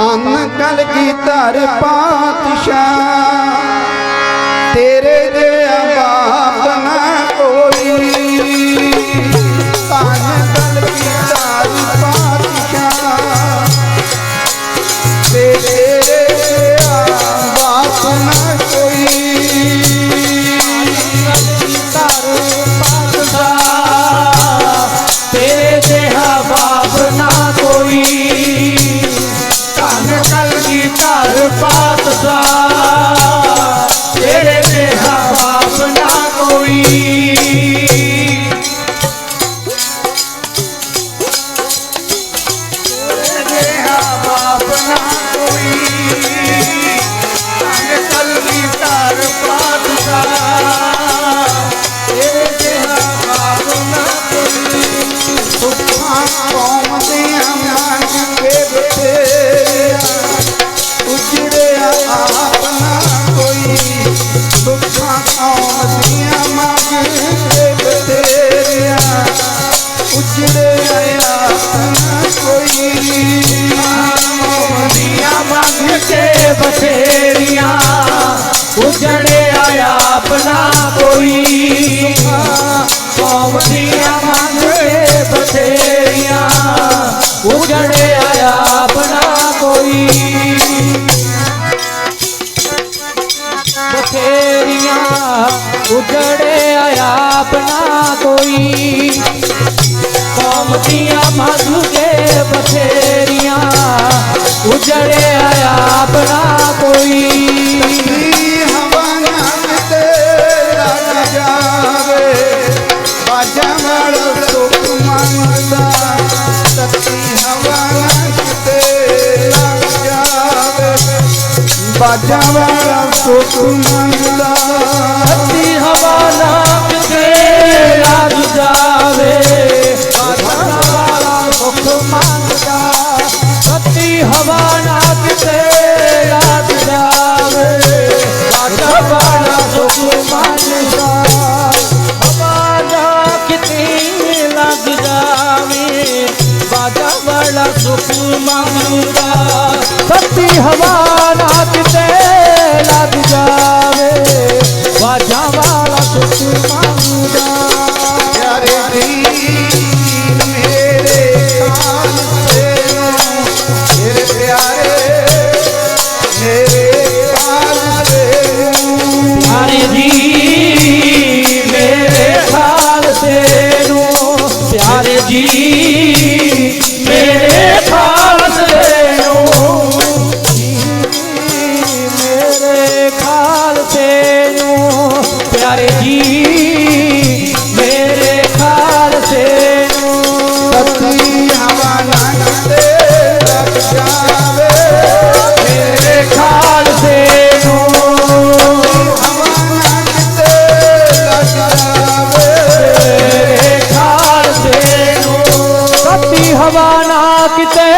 ਧੰਨ ਕਲ ਕੀ ਧਰ ਪਾਤਸ਼ਾਹ। ਸੁਖਾਂ ਕੌਮ ਦੀਆਂ ਮੰਗੇ ਬਥੇਰਿਆ ਉਜੜਿਆ ਆਪ ਕੋਈ ਸੁਖਾਂ ਕੌਮ ਦੀਆਂ ਮੰਗੇ ਬਥੇਰਿਆ ਉਜੜਿਆ ਆਪ ਨਾ ਕੋਈ ਦੀਆਂ ਮੰਗ ਕੇ ਬਥੇਰੀਆਂ ਉਜੜਿਆ ਆਪਣਾ ਕੋਈ ਕੌਮ ਦੀਆਂ ਉਜੜਿਆ ਆਪਣਾ ਕੋਈ। ਬਥੇਰੀਆਂ ਉਜੜਿਆ ਆਪਣਾ ਕੋਈ। ਕੌਮ ਦੀਆਂ ਮੰਗ ਕੇ ਬਥੇਰੀਆਂ ਉਜੜਿਆ ਆਪਣਾ ਕੋਈ। ਕੀ ਤੇ ਲੱਗ ਜਾਵੇ, ਬਾਜਾ ਵਾਲਾ ਸੁਖ ਬਾਜਾ ਵਾਲਾ ਸੁਖ ਮੰਗਦਾ ਅੱਤੀ ਹਵਾ ਨਾ ਕਿਤੇ ਲੱਗ ਜਾਵੇ ਬਾਜਾ ਵਾਲਾ ਸੁਖ ਮੰਗਦਾ। ਅੱਤੀ ਹਵਾ ਨਾ ਕਿਤੇ ਲੱਗ ਜਾਵੇ ਬਾਜਾ ਵਾਲਾ ਸੁਖ ਮੰਗਦਾ। ਹਵਾ ਨਾ ਕਿਤੇ ਲੱਗ ਜਾਵੇ ਬਾਜਾ ਵਾਲਾ ਸੁਖ ਮੰਗਦਾ। ਸੱਤੀ ਹਵਾ ਨਾ ਕਿਤੇ ਲੱਗ ਜਾਵੇ। ਬਾਜਾ ਵਾਲਾ ਸੁਖ ਮੰਗਦਾ ਪਿਆਰੇ ਦੀਨ ਮੇਰੇ ਖਾਨ ਤੇਰੇ ਮੇਰੇ ਪਿਆਰੇ ਮੇਰੇ ਖਾਨ ਤੇਰੇ ਪਿਆਰੇ ਜੀ ਮੇਰੇ ਖਾਲਸੇ ਨੂੰ ਪਿਆਰੇ ਜੀ ਪਿਆਰੇ ਜੀ, ਮੇਰੇ ਖਾਲਸੇ ਨੂੰ। ਸਤੀ ਹਵਾ ਨਾ ਲੱਗ ਜਾਵੇ ਮੇਰੇ ਖਾਲਸੇ ਨੂੰ। ਹਵਾ ਨਾ ਲੱਗ ਜਾਵੇ ਤੇਰੇ ਖਾਲਸੇ ਨੂੰ। ਸੱਤੀ ਹਵਾ ਨਾ ਕਿਤੇ